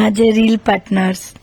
my partners.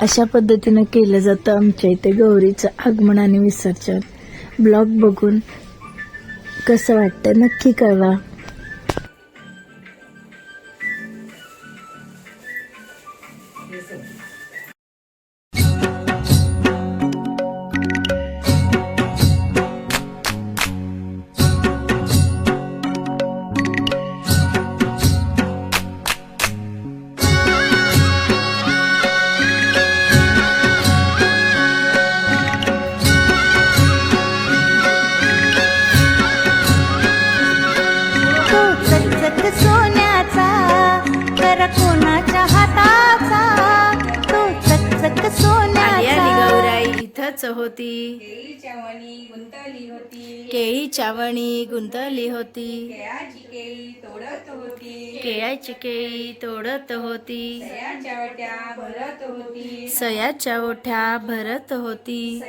अशा पद्धतीनं केलं जातं आमच्या इथे गौरीचं आगमन आणि विसर्जन. ब्लॉग बघून कसं वाटतं नक्की कळवा. इथंच होती. केळी चावणी गुंतली होती. केळ्याची केळी तोडत होती. सयाच्या ओठ्या भरत होती.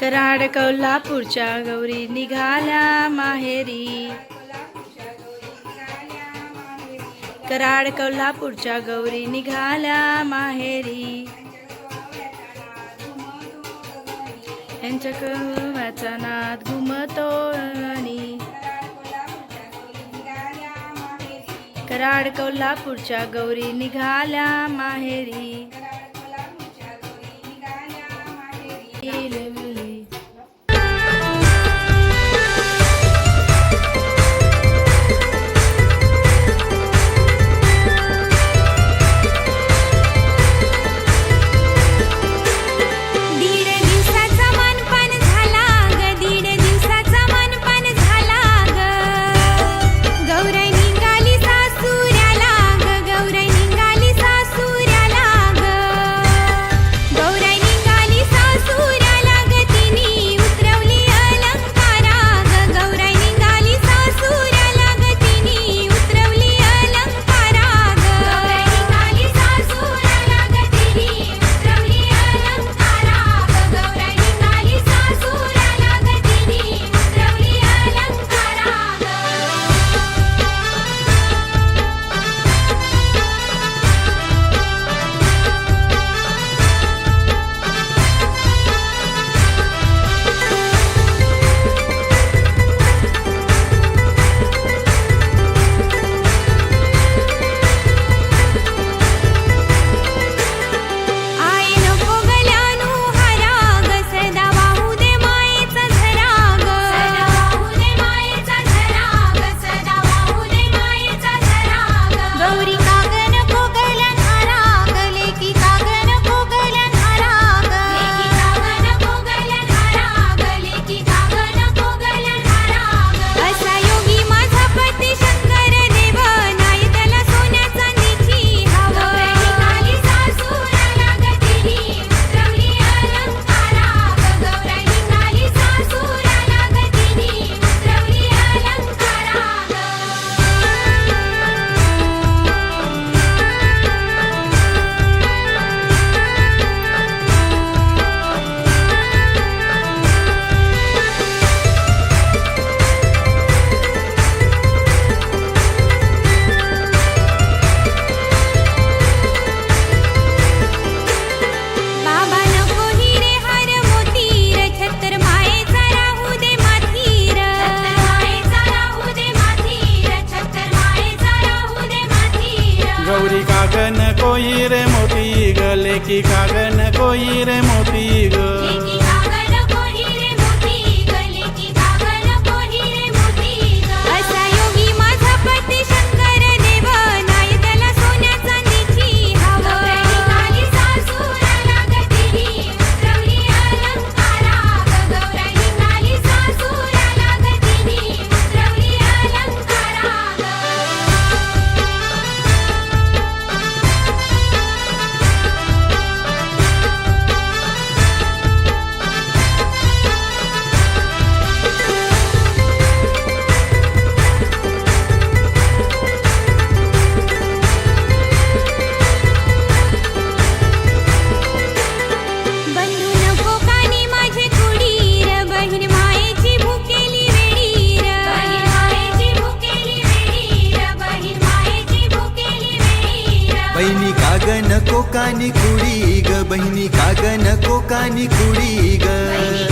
कराड कोल्हापूरच्या गौरी निघाल्या माहेरी. कराड कोल्हापूरच्या गौरी निघाल्या माहेरी. यांच्या कव्याचा नाद घुमतो आणि कराड कोल्हापूरच्या गौरी निघाल्या माहेरी. गौरी कागन कोई रे मोठी गले लेकी कागन कोई रे मोठी ग। कोकानी कुडी ग बहिणी कागन नको कानी कुडी ग.